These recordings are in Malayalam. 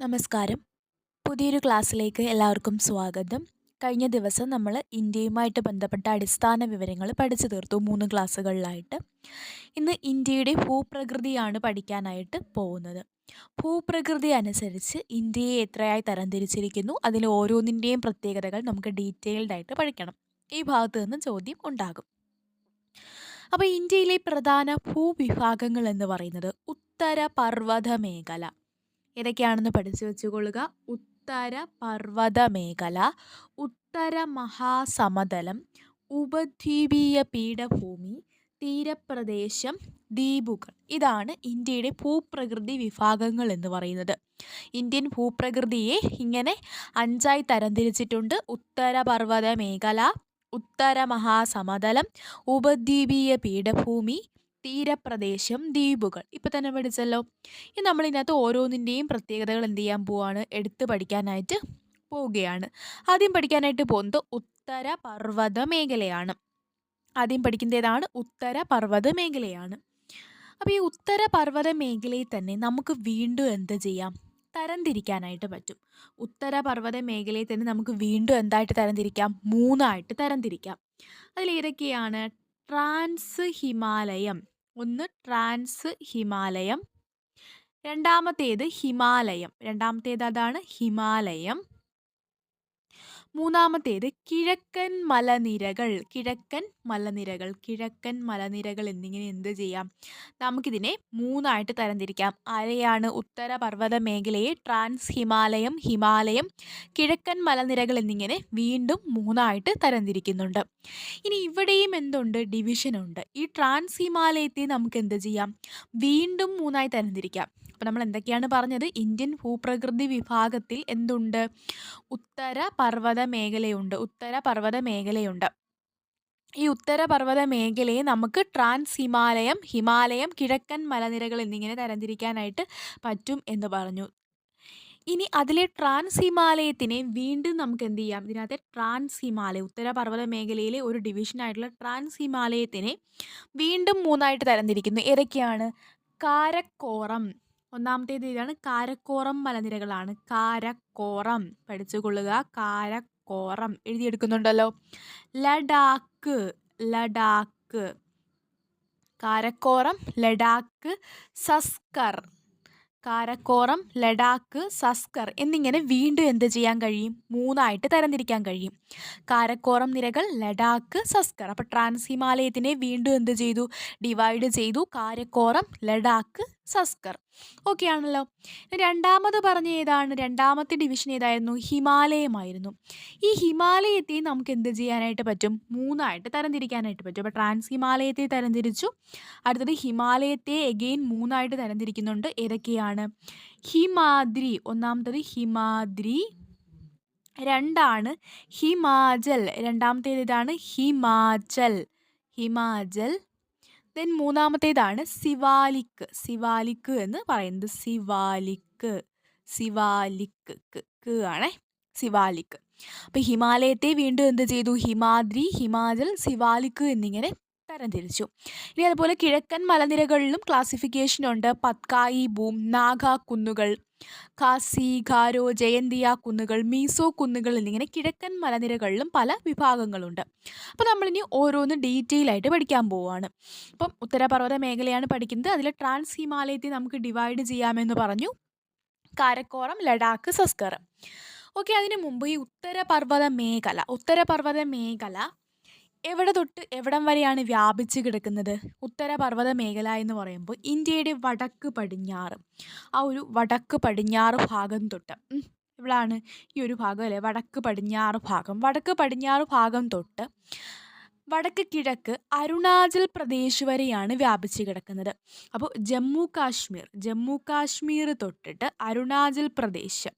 നമസ്കാരം. പുതിയൊരു ക്ലാസ്സിലേക്ക് എല്ലാവർക്കും സ്വാഗതം. കഴിഞ്ഞ ദിവസം നമ്മൾ ഇന്ത്യയുമായിട്ട് ബന്ധപ്പെട്ട അടിസ്ഥാന വിവരങ്ങൾ പഠിച്ചു തീർത്തു മൂന്ന് ക്ലാസ്സുകളിലായിട്ട്. ഇന്ന് ഇന്ത്യയുടെ ഭൂപ്രകൃതിയാണ് പഠിക്കാനായിട്ട് പോകുന്നത്. ഭൂപ്രകൃതി അനുസരിച്ച് ഇന്ത്യയെ എത്രയായി തരംതിരിച്ചിരിക്കുന്നു അതിൽ ഓരോന്നിന്റെയും പ്രത്യേകതകൾ നമുക്ക് ഡീറ്റെയിൽഡായിട്ട് പഠിക്കണം. ഈ ഭാഗത്ത് നിന്ന് ചോദ്യം ഉണ്ടാകും. അപ്പോൾ ഇന്ത്യയിലെ പ്രധാന ഭൂവിഭാഗങ്ങൾ എന്ന് പറയുന്നത് ഉത്തര പർവത മേഖല ഏതൊക്കെയാണെന്ന് പഠിച്ചു വെച്ചുകൊള്ളുക. ഉത്തര പർവത മേഖല ഉത്തര മഹാസമതലം ഉപദ്വീപീയ പീഠഭൂമി തീരപ്രദേശം ദ്വീപുകൾ. ഇതാണ് ഇന്ത്യയുടെ ഭൂപ്രകൃതി വിഭാഗങ്ങൾ എന്ന് പറയുന്നത്. ഇന്ത്യൻ ഭൂപ്രകൃതിയെ ഇങ്ങനെ അഞ്ചായി തരംതിരിച്ചിട്ടുണ്ട്. ഉത്തര പർവത മേഖല ഉത്തര മഹാസമതലം ഉപദ്വീപീയ പീഠഭൂമി തീരപ്രദേശം ദ്വീപുകൾ. ഇപ്പം തന്നെ പഠിച്ചല്ലോ. ഇനി നമ്മളിതിനകത്ത് ഓരോന്നിന്റെയും പ്രത്യേകതകൾ എന്ത് ചെയ്യാൻ പോവാണ്? എടുത്ത് പഠിക്കാനായിട്ട് പോവുകയാണ്. ആദ്യം പഠിക്കാനായിട്ട് പോകുന്നത് ഉത്തര പർവത മേഖലയാണ്. ആദ്യം പഠിക്കുന്നത് ഏതാണ്? ഉത്തര പർവത മേഖലയാണ്. അപ്പോൾ ഈ ഉത്തര പർവത മേഖലയിൽ തന്നെ നമുക്ക് വീണ്ടും എന്ത് ചെയ്യാം? തരംതിരിക്കാനായിട്ട് പറ്റും. ഉത്തര പർവത മേഖലയിൽ തന്നെ നമുക്ക് വീണ്ടും എന്തായിട്ട് തരംതിരിക്കാം? മൂന്നായിട്ട് തരംതിരിക്കാം. അതിലേതൊക്കെയാണ്? ട്രാൻസ് ഹിമാലയം. ഒന്ന് ട്രാൻസ് ഹിമാലയം. രണ്ടാമത്തേത് ഹിമാലയം. രണ്ടാമത്തേത് അതാണ് ഹിമാലയം. മൂന്നാമത്തേത് കിഴക്കൻ മലനിരകൾ കിഴക്കൻ മലനിരകൾ കിഴക്കൻ മലനിരകൾ എന്നിങ്ങനെ എന്ത് ചെയ്യാം? നമുക്കിതിനെ മൂന്നായിട്ട് തരംതിരിക്കാം. ആരെയാണ് ഉത്തര പർവത മേഖലയെ ട്രാൻസ് ഹിമാലയം ഹിമാലയം കിഴക്കൻ മലനിരകൾ എന്നിങ്ങനെ വീണ്ടും മൂന്നായിട്ട് തരംതിരിക്കുന്നുണ്ട്. ഇനി ഇവിടെയും എന്തുണ്ട്? ഡിവിഷനുണ്ട് ഈ ട്രാൻസ് ഹിമാലയത്തെ നമുക്ക് എന്ത് ചെയ്യാം? വീണ്ടും മൂന്നായി തരംതിരിക്കാം. അപ്പോൾ നമ്മൾ എന്തൊക്കെയാണ് പറഞ്ഞത്? ഇന്ത്യൻ ഭൂപ്രകൃതി വിഭാഗത്തിൽ എന്തുണ്ട്? ഉത്തര പർവത മേഖലയുണ്ട്. ഉത്തര പർവത മേഖലയുണ്ട്. ഈ ഉത്തര പർവത മേഖലയെ നമുക്ക് ട്രാൻസ് ഹിമാലയം ഹിമാലയം കിഴക്കൻ മലനിരകൾ എന്നിങ്ങനെ തരംതിരിക്കാനായിട്ട് പറ്റും എന്ന് പറഞ്ഞു. ഇനി അതിലെ ട്രാൻസ് ഹിമാലയത്തിനെ വീണ്ടും നമുക്ക് എന്ത് ചെയ്യാം? ഇതിനകത്തെ ട്രാൻസ് ഹിമാലയ ഉത്തര പർവത മേഖലയിലെ ഒരു ഡിവിഷനായിട്ടുള്ള ട്രാൻസ് ഹിമാലയത്തിനെ വീണ്ടും മൂന്നായിട്ട് തരംതിരിക്കുന്നു. ഏതൊക്കെയാണ്? കാരക്കോറം. ഒന്നാമത്തേത് ഇതാണ് കാരക്കോറം മലനിരകളാണ്. കാരക്കോറം. പഠിച്ചുകൊള്ളുക. കാരക്കോറം. എഴുതിയെടുക്കുന്നുണ്ടല്ലോ. ലഡാക്ക്. ലഡാക്ക്. കാരക്കോറം ലഡാക്ക് സസ്കർ. കാരക്കോറം ലഡാക്ക് സസ്കർ എന്നിങ്ങനെ വീണ്ടും എന്ത് ചെയ്യാൻ കഴിയും? മൂന്നായിട്ട് തരംതിരിക്കാൻ കഴിയും. കാരക്കോറം നിരകൾ ലഡാക്ക് സസ്കർ. അപ്പോൾ ട്രാൻസ് ഹിമാലയത്തിനെ വീണ്ടും എന്ത് ചെയ്തു? ഡിവൈഡ് ചെയ്തു. കാരക്കോറം ലഡാക്ക് സസ്കർ. ഓക്കെ ആണല്ലോ. രണ്ടാമത് പറഞ്ഞ ഏതാണ്? രണ്ടാമത്തെ ഡിവിഷൻ ഏതായിരുന്നു? ഹിമാലയമായിരുന്നു. ഈ ഹിമാലയത്തെ നമുക്ക് എന്ത് ചെയ്യാനായിട്ട് പറ്റും? മൂന്നായിട്ട് തരംതിരിക്കാനായിട്ട് പറ്റും. അപ്പോൾ ട്രാൻസ് ഹിമാലയത്തെ തരംതിരിച്ചു. അടുത്തത് ഹിമാലയത്തെ എഗെയിൻ മൂന്നായിട്ട് തരംതിരിക്കുന്നുണ്ട്. ഏതൊക്കെയാണ്? ഹിമാദ്രി. ഒന്നാമത്തത് ഹിമാദ്രി. രണ്ടാണ് ഹിമാചൽ. രണ്ടാമത്തേത് ഇതാണ് ഹിമാചൽ. ഹിമാചൽ. ദെൻ മൂന്നാമത്തേതാണ് സിവാലിക്ക്. സിവാലിക്ക് എന്ന് പറയുന്നത് സിവാലിക്ക്. സിവാലിക്ക് ക് ആണേ. സിവാലിക്ക്. അപ്പോൾ ഹിമാലയത്തെ വീണ്ടും എന്ത് ചെയ്തു? ഹിമാദ്രി ഹിമാചൽ സിവാലിക്ക് എന്നിങ്ങനെ തരംതിരിച്ചു ഇനി അതുപോലെ കിഴക്കൻ മലനിരകളിലും ക്ലാസിഫിക്കേഷൻ ഉണ്ട്. പത്കായി ബൂം നാഗ കുന്നുകൾ കാസി ഖാരോ ജയന്തിയ കുന്നുകൾ മീസോ കുന്നുകൾ എന്നിങ്ങനെ കിഴക്കൻ മലനിരകളിലും പല വിഭാഗങ്ങളുണ്ട്. അപ്പോൾ നമ്മളിനി ഓരോന്ന് ഡീറ്റെയിൽ ആയിട്ട് പഠിക്കാൻ പോവുകയാണ് അപ്പം ഉത്തരപർവത മേഖലയാണ് പഠിക്കുന്നത്. അതിൽ ട്രാൻസ് ഹിമാലയത്തെ നമുക്ക് ഡിവൈഡ് ചെയ്യാമെന്ന് പറഞ്ഞു. കാരക്കോറം ലഡാക്ക് സസ്കർ ഓക്കെ അതിനു മുമ്പ് ഈ ഉത്തരപർവത മേഖല ഉത്തരപർവത മേഖല എവിടെ തൊട്ട് എവിടം വരെയാണ് വ്യാപിച്ച് കിടക്കുന്നത്? ഉത്തരപർവത മേഖല എന്ന് പറയുമ്പോൾ ഇന്ത്യയുടെ വടക്ക് പടിഞ്ഞാറ്. ആ ഒരു വടക്ക് പടിഞ്ഞാറ് ഭാഗം തൊട്ട്. ഇവിടാണ് ഈ ഒരു ഭാഗം അല്ലേ? വടക്ക് പടിഞ്ഞാറ് ഭാഗം. വടക്ക് പടിഞ്ഞാറ് ഭാഗം തൊട്ട് വടക്ക് കിഴക്ക് അരുണാചൽ പ്രദേശ് വരെയാണ് വ്യാപിച്ച് കിടക്കുന്നത്. അപ്പോൾ ജമ്മു കാശ്മീർ ജമ്മു കാശ്മീർ തൊട്ടിട്ട് അരുണാചൽ പ്രദേശ്.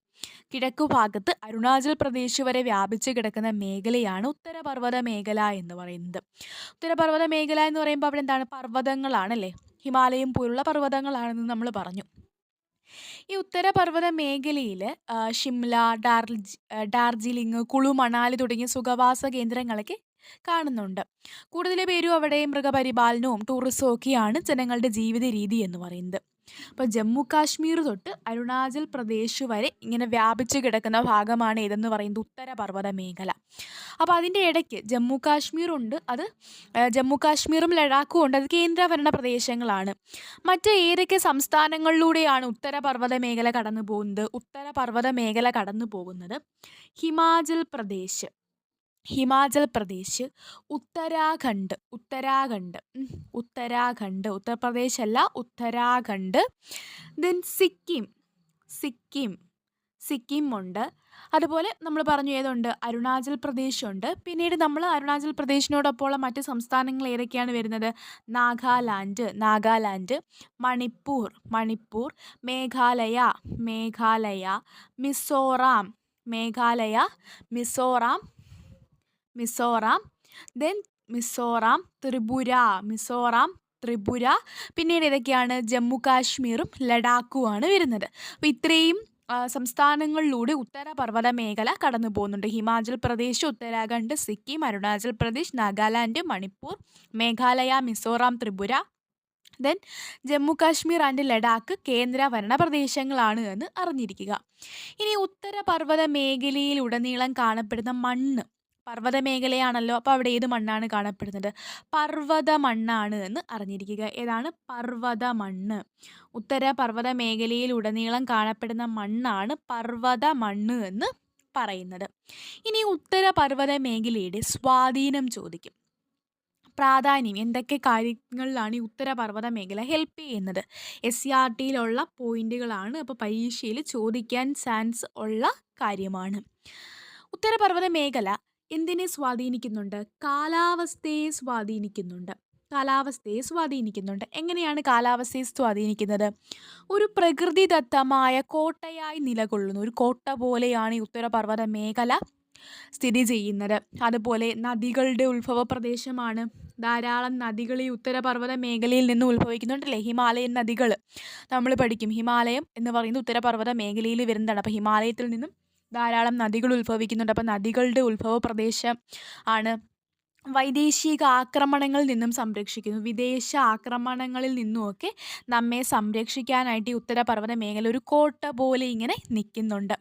കിഴക്കു ഭാഗത്ത് അരുണാചൽ പ്രദേശ് വരെ വ്യാപിച്ച് കിടക്കുന്ന മേഖലയാണ് ഉത്തരപർവത മേഖല എന്ന് പറയുന്നത്. ഉത്തരപർവത മേഖല എന്ന് പറയുമ്പോൾ അവിടെ എന്താണ്? പർവതങ്ങളാണല്ലേ? ഹിമാലയം പോലുള്ള പർവതങ്ങളാണെന്ന് നമ്മൾ പറഞ്ഞു. ഈ ഉത്തരപർവത മേഖലയിൽ ഷിംല ഡാർജി ഡാർജിലിംഗ് കുളു മണാലി തുടങ്ങിയ സുഖവാസ കേന്ദ്രങ്ങളൊക്കെ കാണുന്നുണ്ട്. കൂടുതൽ പേരും അവിടെ മൃഗപരിപാലനവും ടൂറിസവും ഒക്കെയാണ് ജനങ്ങളുടെ ജീവിത രീതി എന്ന് പറയുന്നത്. അപ്പോൾ ജമ്മു കാശ്മീർ തൊട്ട് അരുണാചൽ പ്രദേശ് വരെ ഇങ്ങനെ വ്യാപിച്ച് കിടക്കുന്ന ഭാഗമാണ് ഏതെന്ന് പറയുന്നത് ഉത്തരപർവത മേഖല. അപ്പോൾ അതിന്റെ ഇടയ്ക്ക് ജമ്മു കാശ്മീർ ഉണ്ട്. അത് ജമ്മു കാശ്മീറും ലഡാക്കും ഉണ്ട്. അത് കേന്ദ്രഭരണ പ്രദേശങ്ങളാണ്. മറ്റ് ഏതൊക്കെ സംസ്ഥാനങ്ങളിലൂടെയാണ് ഉത്തരപർവത മേഖല കടന്നു പോകുന്നത് ഉത്തരപർവത മേഖല കടന്നു പോകുന്നത് ഹിമാചൽ പ്രദേശ്. ഹിമാചൽ പ്രദേശ് ഉത്തരാഖണ്ഡ് ഉത്തരാഖണ്ഡ് ഉത്തരാഖണ്ഡ് ഉത്തർപ്രദേശ് അല്ല ഉത്തരാഖണ്ഡ്. ദെൻ സിക്കിം സിക്കിം സിക്കിം ഉണ്ട് അതുപോലെ നമ്മൾ പറഞ്ഞു ഏതുണ്ട്? അരുണാചൽ പ്രദേശ് ഉണ്ട് പിന്നീട് നമ്മൾ അരുണാചൽ പ്രദേശിനോടൊപ്പമുള്ള മറ്റ് സംസ്ഥാനങ്ങൾ ഏതൊക്കെയാണ് വരുന്നത്? നാഗാലാൻഡ് നാഗാലാൻഡ് മണിപ്പൂർ മണിപ്പൂർ മേഘാലയ മേഘാലയ മിസോറാം മേഘാലയ മിസോറാം മിസോറാം ദെൻ മിസോറാം ത്രിപുര മിസോറാം ത്രിപുര. പിന്നീട് ഇതൊക്കെയാണ് ജമ്മു കാശ്മീറും ലഡാക്കുമാണ് വരുന്നത്. അപ്പോൾ ഇത്രയും സംസ്ഥാനങ്ങളിലൂടെ ഉത്തരപർവത മേഖല കടന്നു പോകുന്നുണ്ട്. ഹിമാചൽ പ്രദേശ് ഉത്തരാഖണ്ഡ് സിക്കിം അരുണാചൽ പ്രദേശ് നാഗാലാൻഡ് മണിപ്പൂർ മേഘാലയ മിസോറാം ത്രിപുര. ദെൻ ജമ്മു കാശ്മീർ ആൻഡ് ലഡാക്ക് കേന്ദ്ര ഭരണ പ്രദേശങ്ങളാണ് എന്ന് അറിഞ്ഞിരിക്കുക. ഇനി ഉത്തരപർവത മേഖലയിലുടനീളം കാണപ്പെടുന്ന മണ്ണ്. പർവത മേഖലയാണല്ലോ അപ്പോൾ അവിടെ ഏത് മണ്ണാണ് കാണപ്പെടുന്നത്? പർവത മണ്ണാണ് എന്ന് അറിഞ്ഞിരിക്കുക. ഏതാണ്? പർവത മണ്ണ് ഉത്തര പർവത മേഖലയിൽ ഉടനീളം കാണപ്പെടുന്ന മണ്ണാണ് പർവത മണ്ണ് എന്ന് പറയുന്നത്. ഇനി ഉത്തര പർവത മേഖലയുടെ സ്വാധീനം ചോദിക്കും. പ്രാധാന്യം എന്തൊക്കെ കാര്യങ്ങളിലാണ് ഈ ഉത്തരപർവത മേഖല ഹെൽപ്പ് ചെയ്യുന്നത്? എസ് സി ആർ ടിയിലുള്ള പോയിന്റുകളാണ് അപ്പോൾ പരീക്ഷയിൽ ചോദിക്കാൻ ചാൻസ് ഉള്ള കാര്യമാണ്. ഉത്തരപർവത മേഖല എന്തിനെ സ്വാധീനിക്കുന്നുണ്ട്? കാലാവസ്ഥയെ സ്വാധീനിക്കുന്നുണ്ട്. കാലാവസ്ഥയെ സ്വാധീനിക്കുന്നുണ്ട്. എങ്ങനെയാണ് കാലാവസ്ഥയെ സ്വാധീനിക്കുന്നത്? ഒരു പ്രകൃതിദത്തമായ കോട്ടയായി നിലകൊള്ളുന്നു. ഒരു കോട്ട പോലെയാണ് ഈ ഉത്തരപർവത മേഖല സ്ഥിതി ചെയ്യുന്നത്. അതുപോലെ നദികളുടെ ഉത്ഭവ പ്രദേശമാണ്. ധാരാളം നദികൾ ഈ ഉത്തരപർവത മേഖലയിൽ നിന്ന് ഉത്ഭവിക്കുന്നുണ്ടല്ലേ? ഹിമാലയൻ നദികൾ നമ്മൾ പഠിക്കും. ഹിമാലയം എന്ന് പറയുന്നത് ഉത്തരപർവത മേഖലയിൽ വരുന്നതാണ്. അപ്പോൾ ഹിമാലയത്തിൽ നിന്നും ധാരാളം നദികൾ ഉത്ഭവിക്കുന്നുണ്ട്. അപ്പോൾ നദികളുടെ ഉത്ഭവ പ്രദേശം ആണ്. വൈദേശിക ആക്രമണങ്ങളിൽ നിന്നും സംരക്ഷിക്കുന്നു. വിദേശ ആക്രമണങ്ങളിൽ നിന്നുമൊക്കെ നമ്മെ സംരക്ഷിക്കാനായിട്ട് ഈ ഉത്തരപർവത മേഖല ഒരു കോട്ട പോലെ ഇങ്ങനെ നിൽക്കുന്നുണ്ട്.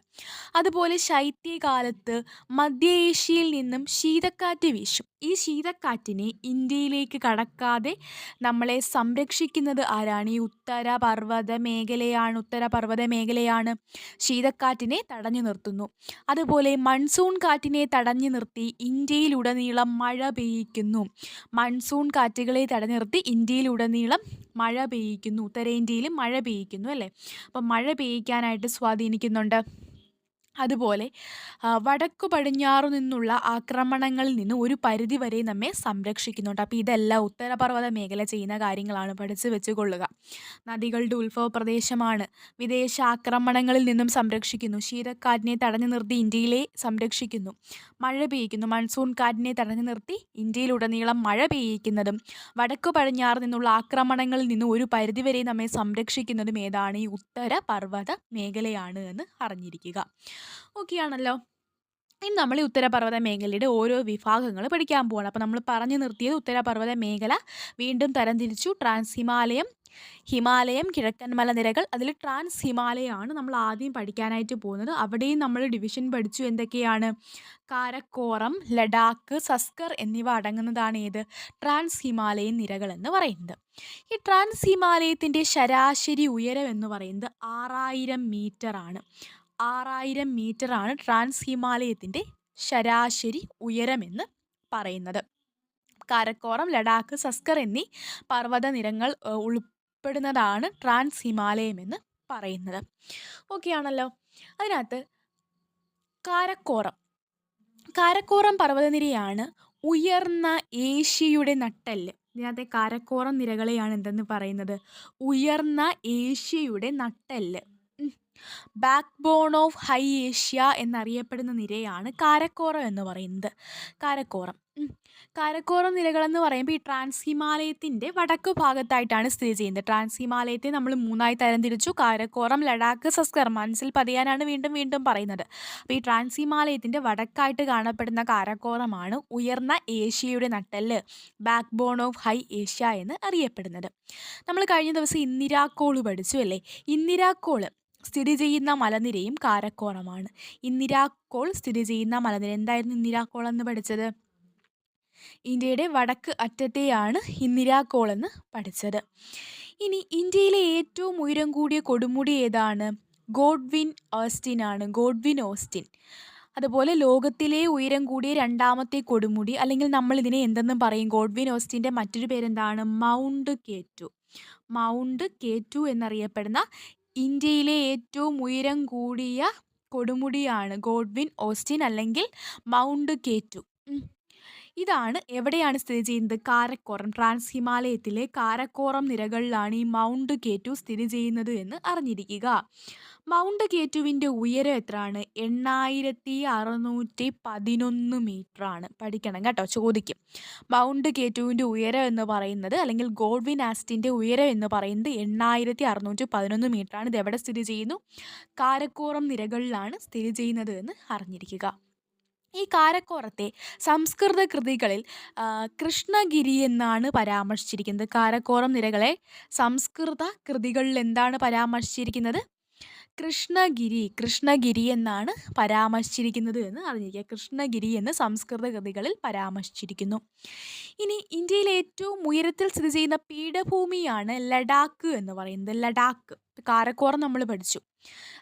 അതുപോലെ ശൈത്യകാലത്ത് മധ്യ ഏഷ്യയിൽ നിന്നും ശീതക്കാറ്റ് വീശും. ഈ ശീതക്കാറ്റിനെ ഇന്ത്യയിലേക്ക് കടക്കാതെ നമ്മളെ സംരക്ഷിക്കുന്നത് ആരാണ്? ഈ ഉത്തര പർവത മേഖലയാണ് ഉത്തര പർവത മേഖലയാണ് ശീതക്കാറ്റിനെ തടഞ്ഞു നിർത്തുന്നു. അതുപോലെ മൺസൂൺ കാറ്റിനെ തടഞ്ഞു നിർത്തി ഇന്ത്യയിലുടനീളം മഴ പെയ്യിക്കുന്നു. മൺസൂൺ കാറ്റുകളെ തടഞ്ഞു നിർത്തി ഇന്ത്യയിലുടനീളം മഴ പെയ്യിക്കുന്നു. ഉത്തരേന്ത്യയിലും മഴ പെയ്യിക്കുന്നു അല്ലേ? അപ്പം മഴ പെയ്യിക്കാനായിട്ട് സ്വാധീനിക്കുന്നുണ്ട്. അതുപോലെ വടക്കു പടിഞ്ഞാറു നിന്നുള്ള ആക്രമണങ്ങളിൽ നിന്ന് ഒരു പരിധി വരെ നമ്മെ സംരക്ഷിക്കുന്നുണ്ട്. അപ്പോൾ ഇതെല്ലാം ഉത്തരപർവത മേഖല ചെയ്യുന്ന കാര്യങ്ങളാണ് പഠിച്ചു വെച്ചുകൊള്ളുക. നദികളുടെ ഉത്ഭവ പ്രദേശമാണ് വിദേശ ആക്രമണങ്ങളിൽ നിന്നും സംരക്ഷിക്കുന്നു. ശീതക്കാറ്റിനെ തടഞ്ഞു നിർത്തി ഇന്ത്യയിലെ സംരക്ഷിക്കുന്നു. മഴ പെയ്യിക്കുന്നു. മൺസൂൺ കാറ്റിനെ തടഞ്ഞു നിർത്തി ഇന്ത്യയിലുടനീളം മഴ പെയ്യിക്കുന്നതും വടക്കു പടിഞ്ഞാറ് നിന്നുള്ള ആക്രമണങ്ങളിൽ നിന്ന് ഒരു പരിധി വരെ നമ്മെ സംരക്ഷിക്കുന്നതും ഏതാണ്? ഈ ഉത്തര പർവത മേഖലയാണ് എന്ന് അറിഞ്ഞിരിക്കുക. ഓക്കെ ആണല്ലോ ഇനി നമ്മൾ ഈ ഉത്തരപർവത മേഖലയുടെ ഓരോ വിഭാഗങ്ങൾ പഠിക്കാൻ പോവാണ്. അപ്പോൾ നമ്മൾ പറഞ്ഞു നിർത്തിയത് ഉത്തരപർവത മേഖല വീണ്ടും തരംതിരിച്ചു. ട്രാൻസ് ഹിമാലയം ഹിമാലയം കിഴക്കൻ മലനിരകൾ. അതിൽ ട്രാൻസ് ഹിമാലയമാണ് നമ്മൾ ആദ്യം പഠിക്കാനായിട്ട് പോകുന്നത്. അവിടെയും നമ്മൾ ഡിവിഷൻ പഠിച്ചു. എന്തൊക്കെയാണ്? കാരക്കോറം ലഡാക്ക് സസ്കർ എന്നിവ അടങ്ങുന്നതാണ് ഏത്? ട്രാൻസ് ഹിമാലയൻ നിരകൾ എന്ന് പറയുന്നത്. ഈ ട്രാൻസ് ഹിമാലയത്തിന്റെ ശരാശരി ഉയരം എന്ന് പറയുന്നത് ആറായിരം മീറ്റർ ആണ് ആറായിരം മീറ്റർ ആണ് ട്രാൻസ് ഹിമാലയത്തിന്റെ ശരാശരി ഉയരമെന്ന് പറയുന്നത്. കാരക്കോറം ലഡാക്ക് സസ്കർ എന്നീ പർവത നിരങ്ങൾ ഉൾപ്പെടുന്നതാണ് ട്രാൻസ് ഹിമാലയം എന്ന് പറയുന്നത്. ഓക്കെ ആണല്ലോ അതിനകത്ത് കാരക്കോറം. കാരക്കോറം പർവതനിരയാണ് ഉയർന്ന ഏഷ്യയുടെ നട്ടെല്ല്. ഇതിനകത്തെ കാരക്കോറം നിരകളെയാണ് എന്തെന്ന് പറയുന്നത്? ഉയർന്ന ഏഷ്യയുടെ നട്ടെല്ല്. Backbone of high Asia എന്നറിയപ്പെടുന്ന നിരയാണ് കാരക്കോറം എന്ന് പറയുന്നത്. കാരക്കോറം. കാരക്കോറം നിരകളെന്ന് പറയുമ്പോൾ ഈ ട്രാൻസ് ഹിമാലയത്തിന്റെ വടക്ക് ഭാഗത്തായിട്ടാണ് സ്ഥിതി ചെയ്യുന്നത്. ട്രാൻസ് ഹിമാലയത്തെ നമ്മൾ മൂന്നായി തരംതിരിച്ചു. കാരക്കോറം ലഡാക്ക് സസ്കർ മനസ്സിൽ പതിയാനാണ് വീണ്ടും വീണ്ടും പറയുന്നത്. അപ്പോൾ ഈ ട്രാൻസ് ഹിമാലയത്തിന്റെ വടക്കായിട്ട് കാണപ്പെടുന്ന കാരക്കോറമാണ് ഉയർന്ന ഏഷ്യയുടെ നട്ടെല്ല് backbone of high Asia എന്ന് അറിയപ്പെടുന്നത്. നമ്മൾ കഴിഞ്ഞ ദിവസം ഇന്ദിരാക്കോൾ പഠിച്ചു അല്ലേ? ഇന്ദിരാക്കോൾ സ്ഥിതി ചെയ്യുന്ന മലനിരയും കാരക്കോണമാണ്. ഇന്ദിരാക്കോൾ സ്ഥിതി ചെയ്യുന്ന മലനിര. എന്തായിരുന്നു ഇന്ദിരാക്കോൾ എന്ന് പഠിച്ചത്? ഇന്ത്യയുടെ വടക്ക് അറ്റത്തെയാണ് ഇന്ദിരാക്കോൾ എന്ന് പഠിച്ചത്. ഇനി ഇന്ത്യയിലെ ഏറ്റവും ഉയരം കൂടിയ കൊടുമുടി ഏതാണ്? ഗോഡ്വിൻ ഓസ്റ്റിൻ ആണ്. Godwin Austen. അതുപോലെ ലോകത്തിലെ ഉയരം കൂടിയ രണ്ടാമത്തെ കൊടുമുടി അല്ലെങ്കിൽ നമ്മൾ ഇതിനെ എന്തെന്ന് പറയും? ഗോഡ്വിൻ ഓസ്റ്റിന്റെ മറ്റൊരു പേരെന്താണ്? മൗണ്ട് കേറ്റു. മൗണ്ട് കേറ്റു എന്നറിയപ്പെടുന്ന ഇന്ത്യയിലെ ഏറ്റവും ഉയരം കൂടിയ കൊടുമുടിയാണ് ഗോഡ്വിൻ ഓസ്റ്റിൻ അല്ലെങ്കിൽ മൗണ്ട് കേറ്റു. ഇതാണ് എവിടെയാണ് സ്ഥിതി ചെയ്യുന്നത്? കാരക്കോറം ട്രാൻസ് ഹിമാലയത്തിലെ കാരക്കോറം നിരകളിലാണ് ഈ മൗണ്ട് കേറ്റു സ്ഥിതി ചെയ്യുന്നത് എന്ന് അറിഞ്ഞിരിക്കുക. മൗണ്ട് കേറ്റുവിന്റെ ഉയരം എത്രയാണ്? എണ്ണായിരത്തി അറുന്നൂറ്റി പതിനൊന്ന് ആണ് പഠിക്കണം കേട്ടോ ചോദിക്കും. മൗണ്ട് കേറ്റുവിന്റെ ഉയരം എന്ന് പറയുന്നത് അല്ലെങ്കിൽ ഗോഡ്വിൻ ആസ്റ്റിന്റെ ഉയരം എന്ന് പറയുന്നത് എണ്ണായിരത്തി അറുന്നൂറ്റി പതിനൊന്ന് ആണ് ഇത് എവിടെ സ്ഥിതി ചെയ്യുന്നു? കാരക്കോറം നിരകളിലാണ് സ്ഥിതി ചെയ്യുന്നത് എന്ന് അറിഞ്ഞിരിക്കുക. ഈ കാരക്കോറത്തെ സംസ്കൃത കൃതികളിൽ കൃഷ്ണഗിരി എന്നാണ് പരാമർശിച്ചിരിക്കുന്നത്. കാരക്കോറം നിരകളെ സംസ്കൃത കൃതികളിൽ എന്താണ് പരാമർശിച്ചിരിക്കുന്നത്? കൃഷ്ണഗിരി കൃഷ്ണഗിരി എന്നാണ് പരാമർശിച്ചിരിക്കുന്നത് എന്ന് അറിഞ്ഞിരിക്കുക. കൃഷ്ണഗിരി എന്ന് സംസ്കൃത കൃതികളിൽ പരാമർശിച്ചിരിക്കുന്നു. ഇനി ഇന്ത്യയിലെ ഏറ്റവും ഉയരത്തിൽ സ്ഥിതി ചെയ്യുന്ന പീഠഭൂമിയാണ് ലഡാക്ക് എന്ന് പറയുന്നത്. ലഡാക്ക്. കാരക്കോറം നമ്മൾ പഠിച്ചു.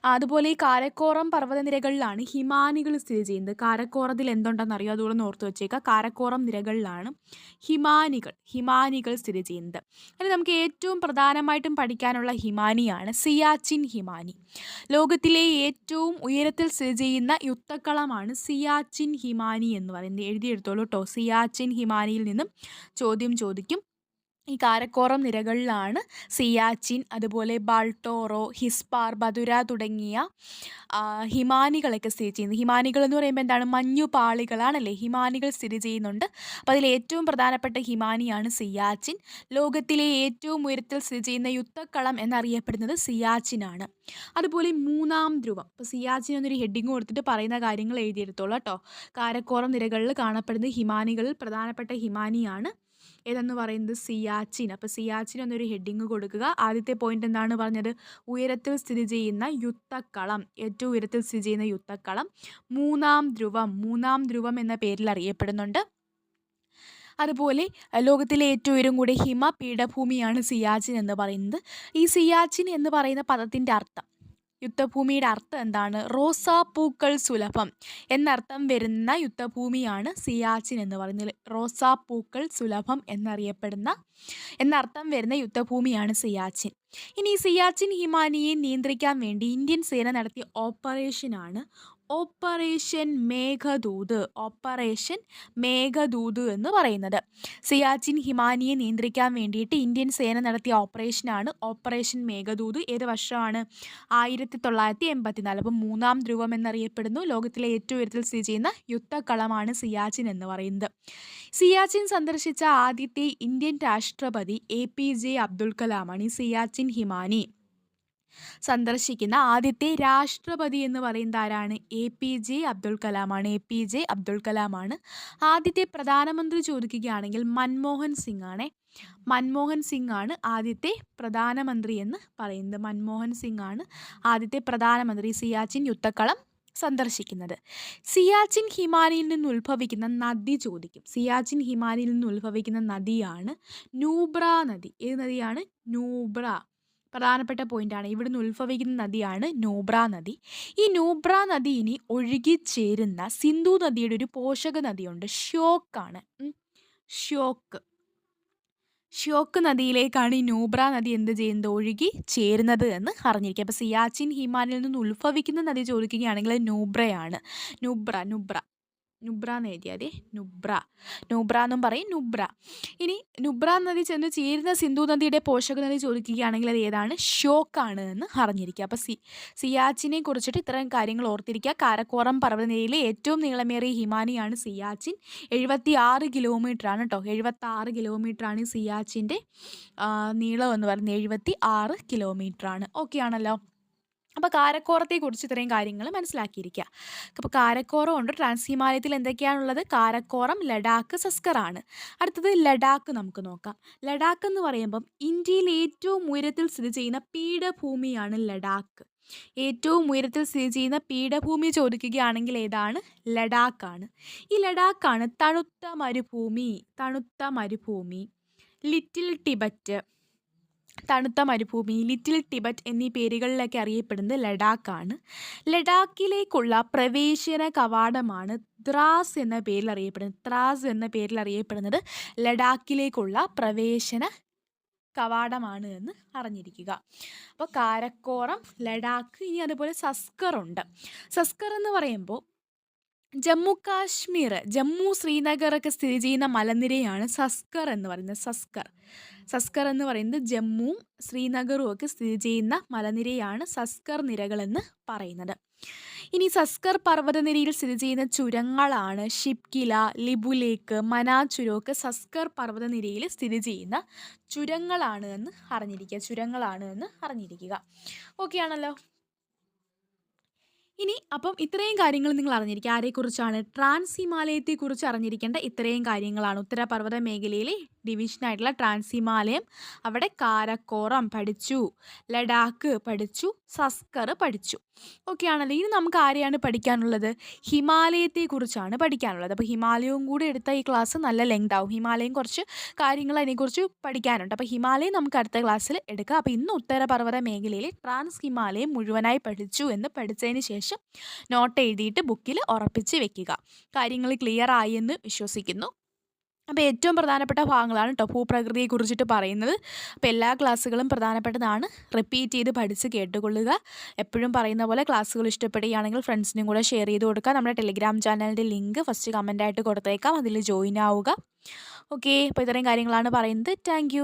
അതുപോലെ ഈ കാരക്കോറം പർവതനിരകളിലാണ് ഹിമാനികൾ സ്ഥിതി ചെയ്യുന്നത്. കാരക്കോറത്തിൽ എന്തുണ്ടെന്ന് അറിയോ അതുകൂടെ ഓർത്ത് വെച്ചേക്കുക കാരക്കോറം നിരകളിലാണ് ഹിമാനികൾ ഹിമാനികൾ സ്ഥിതി ചെയ്യുന്നത്. അതിൽ നമുക്ക് ഏറ്റവും പ്രധാനമായിട്ടും പഠിക്കാനുള്ള ഹിമാനിയാണ് സിയാച്ചിൻ ഹിമാനി. ലോകത്തിലെ ഏറ്റവും ഉയരത്തിൽ സ്ഥിതി ചെയ്യുന്ന യുദ്ധക്കളമാണ് സിയാച്ചിൻ ഹിമാനി എന്ന് പറയുന്നത്. എഴുതിയെടുത്തോളൂ കേട്ടോ സിയാച്ചിൻ ഹിമാനിയിൽ നിന്നും ചോദ്യം ചോദിക്കും. ഈ കാരക്കോറം നിരകളിലാണ് സിയാച്ചിൻ അതുപോലെ ബാൾട്ടോറോ ഹിസ്പാർ ബതുര തുടങ്ങിയ ഹിമാനികളൊക്കെ സ്ഥിതി ചെയ്യുന്നത്. ഹിമാനികൾ എന്ന് പറയുമ്പോൾ എന്താണ്? മഞ്ഞുപാളികളാണല്ലേ ഹിമാനികൾ സ്ഥിതി ചെയ്യുന്നുണ്ട്. അപ്പോൾ അതിൽ ഏറ്റവും പ്രധാനപ്പെട്ട ഹിമാനിയാണ് സിയാച്ചിൻ. ലോകത്തിലെ ഏറ്റവും ഉയരത്തിൽ സ്ഥിതി ചെയ്യുന്ന യുദ്ധക്കളം എന്നറിയപ്പെടുന്നത് സിയാച്ചിനാണ്. അതുപോലെ മൂന്നാം ധ്രുവം. ഇപ്പോൾ സിയാച്ചിൻ എന്നൊരു ഹെഡിങ് കൊടുത്തിട്ട് പറയുന്ന കാര്യങ്ങൾ എഴുതിയെടുത്തോളൂ കേട്ടോ. കാരക്കോറം നിരകളിൽ കാണപ്പെടുന്ന ഹിമാനികളിൽ പ്രധാനപ്പെട്ട ഹിമാനിയാണ്. ഏതെന്ന് പറയുന്നത് സിയാച്ചിൻ. അപ്പോൾ സിയാച്ചിൻ എന്നൊരു ഹെഡിങ് കൊടുക്കുക. ആദ്യത്തെ പോയിന്റ് എന്താണ് പറഞ്ഞത്? ഉയരത്തിൽ സ്ഥിതി ചെയ്യുന്ന യുദ്ധക്കളം. ഏറ്റവും ഉയരത്തിൽ സ്ഥിതി ചെയ്യുന്ന യുദ്ധക്കളം. മൂന്നാം ധ്രുവം. മൂന്നാം ധ്രുവം എന്ന പേരിൽ അറിയപ്പെടുന്നുണ്ട്. അതുപോലെ ലോകത്തിലെ ഏറ്റവും ഉയരം കൂടിയ ഹിമ പീഠഭൂമിയാണ് സിയാച്ചിൻ എന്ന് പറയുന്നത്. ഈ സിയാച്ചിൻ എന്ന് പറയുന്ന പദത്തിന്റെ അർത്ഥം യുദ്ധഭൂമിയുടെ അർത്ഥം എന്താണ്? റോസാപ്പൂക്കൾ സുലഭം. എന്നർത്ഥം വരുന്ന യുദ്ധഭൂമിയാണ് സിയാച്ചിൻ എന്ന് പറയുന്നത്. റോസാപ്പൂക്കൾ സുലഭം എന്നറിയപ്പെടുന്ന എന്നർത്ഥം വരുന്ന യുദ്ധഭൂമിയാണ് സിയാച്ചിൻ. ഇനി സിയാച്ചിൻ ഹിമാനിയെ നിയന്ത്രിക്കാൻ വേണ്ടി ഇന്ത്യൻ സേന നടത്തിയ ഓപ്പറേഷനാണ് ഓപ്പറേഷൻ മേഘദൂത് ഓപ്പറേഷൻ മേഘദൂത് എന്ന് പറയുന്നത്. സിയാച്ചിൻ ഹിമാനിയെ നിയന്ത്രിക്കാൻ വേണ്ടിയിട്ട് ഇന്ത്യൻ സേന നടത്തിയ ഓപ്പറേഷനാണ് ഓപ്പറേഷൻ മേഘദൂത്. ഏത് വർഷമാണ്? ആയിരത്തി തൊള്ളായിരത്തി എൺപത്തിനാല് അപ്പം മൂന്നാം ധ്രുവം എന്നറിയപ്പെടുന്നു. ലോകത്തിലെ ഏറ്റവും ഉയരത്തിൽ സ്ഥിതി ചെയ്യുന്ന യുദ്ധക്കളമാണ് സിയാച്ചിൻ എന്ന് പറയുന്നത്. സിയാച്ചിൻ സന്ദർശിച്ച ആദ്യത്തെ ഇന്ത്യൻ രാഷ്ട്രപതി എ പി ജെ അബ്ദുൽ കലാമാണ്. ഈ സിയാച്ചിൻ ഹിമാനി. സന്ദർശിക്കുന്ന ആദ്യത്തെ രാഷ്ട്രപതി എന്ന് പറയുന്നത് ആരാണ്? എ പി ജെ അബ്ദുൾ കലാമാണ് എ പി ജെ അബ്ദുൾ കലാമാണ് ആദ്യത്തെ പ്രധാനമന്ത്രി ചോദിക്കുകയാണെങ്കിൽ മൻമോഹൻ സിംഗ് ആണ്. മൻമോഹൻ സിംഗ് ആണ് ആദ്യത്തെ പ്രധാനമന്ത്രി എന്ന് പറയുന്നത്. മൻമോഹൻ സിംഗ് ആണ് ആദ്യത്തെ പ്രധാനമന്ത്രി സിയാച്ചിൻ യുദ്ധക്കളം സന്ദർശിക്കുന്നത്. സിയാച്ചിൻ ഹിമാനിയിൽ നിന്ന് ഉത്ഭവിക്കുന്ന നദി ചോദിക്കും. സിയാച്ചിൻ ഹിമാനിയിൽ നിന്ന് ഉത്ഭവിക്കുന്ന നദിയാണ് നൂബ്ര നദി. ഏത് നദിയാണ്? നൂബ്ര പ്രധാനപ്പെട്ട പോയിന്റാണ് ഇവിടുന്ന് ഉത്ഭവിക്കുന്ന നദിയാണ് നൂബ്ര നദി. ഈ നൂബ്ര നദി ഇനി ഒഴുകിച്ചേരുന്ന സിന്ധു നദിയുടെ ഒരു പോഷക നദിയുണ്ട്. ഷോക്ക് ഷ്യോക്ക് ഷ്യോക്ക് നദിയിലേക്കാണ് ഈ നൂബ്ര നദി എന്ത് ചെയ്യുന്നത് ഒഴുകി ചേരുന്നത് എന്ന് അറിഞ്ഞിരിക്കുക. അപ്പോൾ സിയാച്ചിൻ ഹിമാനിൽ നിന്ന് ഉത്ഭവിക്കുന്ന നദി ചോദിക്കുകയാണെങ്കിൽ നൂബ്രയാണ്. നുബ്ര നുബ്ര. നുബ്ര എന്ന് എഴുതിയാൽ നുബ്ര. നുബ്ര എന്നും പറയും നുബ്ര. ഇനി നുബ്ര നദി ചെന്ന് ചേരുന്ന സിന്ധു നദിയുടെ പോഷക നദി ചോദിക്കുകയാണെങ്കിൽ അത് ഏതാണ്? ഷോക്കാണ് എന്ന് അറിഞ്ഞിരിക്കുക. അപ്പോൾ സി സിയാച്ചിനെ കുറിച്ചിട്ട് ഇത്തരം കാര്യങ്ങൾ ഓർത്തിരിക്കുക. കാരക്കോറം പർവതനിരയിലെ ഏറ്റവും നീളമേറിയ ഹിമാനിയാണ് സിയാച്ചിൻ. എഴുപത്തി ആറ് കിലോമീറ്ററാണ് കേട്ടോ. എഴുപത്തി ആറ് കിലോമീറ്ററാണ് ഈ സിയാച്ചിന്റെ നീളം എന്ന് പറയുന്നത്. എഴുപത്തി ആറ് കിലോമീറ്ററാണ്. ഓക്കെ ആണല്ലോ. അപ്പോൾ കാരക്കോറത്തെക്കുറിച്ച് ഇത്രയും കാര്യങ്ങൾ മനസ്സിലാക്കിയിരിക്കുക അപ്പോൾ കാരക്കോറം ഉണ്ട്. ട്രാൻസ് ഹിമാലയത്തിൽ എന്തൊക്കെയാണുള്ളത്? കാരക്കോറം ലഡാക്ക് സസ്കറാണ് അടുത്തത് ലഡാക്ക് നമുക്ക് നോക്കാം. ലഡാക്ക് എന്ന് പറയുമ്പം ഇന്ത്യയിൽ ഏറ്റവും ഉയരത്തിൽ സ്ഥിതി ചെയ്യുന്ന പീഠഭൂമിയാണ് ലഡാക്ക്. ഏറ്റവും ഉയരത്തിൽ സ്ഥിതി ചെയ്യുന്ന പീഠഭൂമി ചോദിക്കുകയാണെങ്കിൽ ഏതാണ്? ലഡാക്കാണ്. ഈ ലഡാക്കാണ് തണുത്ത മരുഭൂമി. തണുത്ത മരുഭൂമി. Little Tibet. തണുത്ത മരുഭൂമി ലിറ്റിൽ ടിബറ്റ് എന്നീ പേരുകളിലൊക്കെ അറിയപ്പെടുന്നത് ലഡാക്കാണ്. ലഡാക്കിലേക്കുള്ള പ്രവേശന കവാടമാണ് ത്രാസ് എന്ന പേരിൽ അറിയപ്പെടുന്നത്. ത്രാസ് എന്ന പേരിൽ അറിയപ്പെടുന്നത് ലഡാക്കിലേക്കുള്ള പ്രവേശന കവാടമാണ് എന്ന് അറിഞ്ഞിരിക്കുക. അപ്പോൾ കാരക്കോറം ലഡാക്ക് ഇനി അതുപോലെ സസ്കർ ഉണ്ട് സസ്കർ എന്ന് പറയുമ്പോൾ ജമ്മു കാശ്മീർ ജമ്മു ശ്രീനഗറൊക്കെ സ്ഥിതി ചെയ്യുന്ന മലനിരയാണ് സസ്കർ എന്ന് പറയുന്നത് സസ്കർ. സസ്കർ എന്ന് പറയുന്നത് ജമ്മുവും ശ്രീനഗറും ഒക്കെ സ്ഥിതി ചെയ്യുന്ന മലനിരയാണ് സസ്കർ നിരകളെന്ന് പറയുന്നത്. ഇനി സസ്കർ പർവതനിരയിൽ സ്ഥിതി ചെയ്യുന്ന ചുരങ്ങളാണ് ഷിപ്കില ലിബുലേക്ക് മനാ ഒക്കെ സസ്കർ പർവതനിരയിൽ സ്ഥിതി ചെയ്യുന്ന ചുരങ്ങളാണ് എന്ന് അറിഞ്ഞിരിക്കുക ചുരങ്ങളാണ് എന്ന് അറിഞ്ഞിരിക്കുക. ഓക്കെ ആണല്ലോ. ഇനി അപ്പം ഇത്രയും കാര്യങ്ങൾ നിങ്ങൾ അറിഞ്ഞിരിക്കുക. ആരെക്കുറിച്ചാണ് ട്രാൻസ് ഹിമാലയത്തെക്കുറിച്ച് അറിഞ്ഞിരിക്കേണ്ട ഇത്രയും കാര്യങ്ങളാണ്. ഉത്തരപർവത മേഖലയിലെ ഡിവിഷനായിട്ടുള്ള ട്രാൻസ് ഹിമാലയം അവിടെ കാരക്കോറം പഠിച്ചു. ലഡാക്ക് പഠിച്ചു. സസ്കർ പഠിച്ചു. ഓക്കെ ഇനി നമുക്ക് ആരെയാണ് പഠിക്കാനുള്ളത്? ഹിമാലയത്തെക്കുറിച്ചാണ് പഠിക്കാനുള്ളത്. അപ്പോൾ ഹിമാലയവും കൂടി എടുത്ത ഈ ക്ലാസ് നല്ല ലെങ്ത് ആവും. ഹിമാലയം കുറച്ച് കാര്യങ്ങൾ അതിനെക്കുറിച്ച് പഠിക്കാനുണ്ട്. അപ്പോൾ ഹിമാലയം നമുക്ക് അടുത്ത ക്ലാസ്സിൽ എടുക്കാം. അപ്പോൾ ഇന്ന് ഉത്തരപർവത മേഖലയിൽ ട്രാൻസ് ഹിമാലയം മുഴുവനായി പഠിച്ചു എന്ന് പഠിച്ചതിന് ശേഷം നോട്ട് എഴുതിയിട്ട് ബുക്കിൽ ഉറപ്പിച്ച് വെക്കുക. കാര്യങ്ങൾ ക്ലിയർ ആയി എന്ന് വിശ്വസിക്കുന്നു. അപ്പോൾ ഏറ്റവും പ്രധാനപ്പെട്ട ഭാഗങ്ങളാണ് കേട്ടോ ഭൂപ്രകൃതിയെ കുറിച്ചിട്ട് പറയുന്നത്. അപ്പോൾ എല്ലാ ക്ലാസ്സുകളും പ്രധാനപ്പെട്ടതാണ്. റിപ്പീറ്റ് ചെയ്ത് പഠിച്ച് കേട്ടുകൊള്ളുക. എപ്പോഴും പറയുന്ന പോലെ ക്ലാസ്സുകൾ ഇഷ്ടപ്പെടുകയാണെങ്കിൽ ഫ്രണ്ട്സിനും കൂടെ ഷെയർ ചെയ്ത് കൊടുക്കുക. നമ്മുടെ ടെലിഗ്രാം ചാനലിന്റെ ലിങ്ക് ഫസ്റ്റ് കമന്റായിട്ട് കൊടുത്തേക്കാം. അതിൽ ജോയിൻ ആവുക. ഓക്കെ അപ്പോൾ ഇത്രയും കാര്യങ്ങളാണ് പറയുന്നത്. താങ്ക്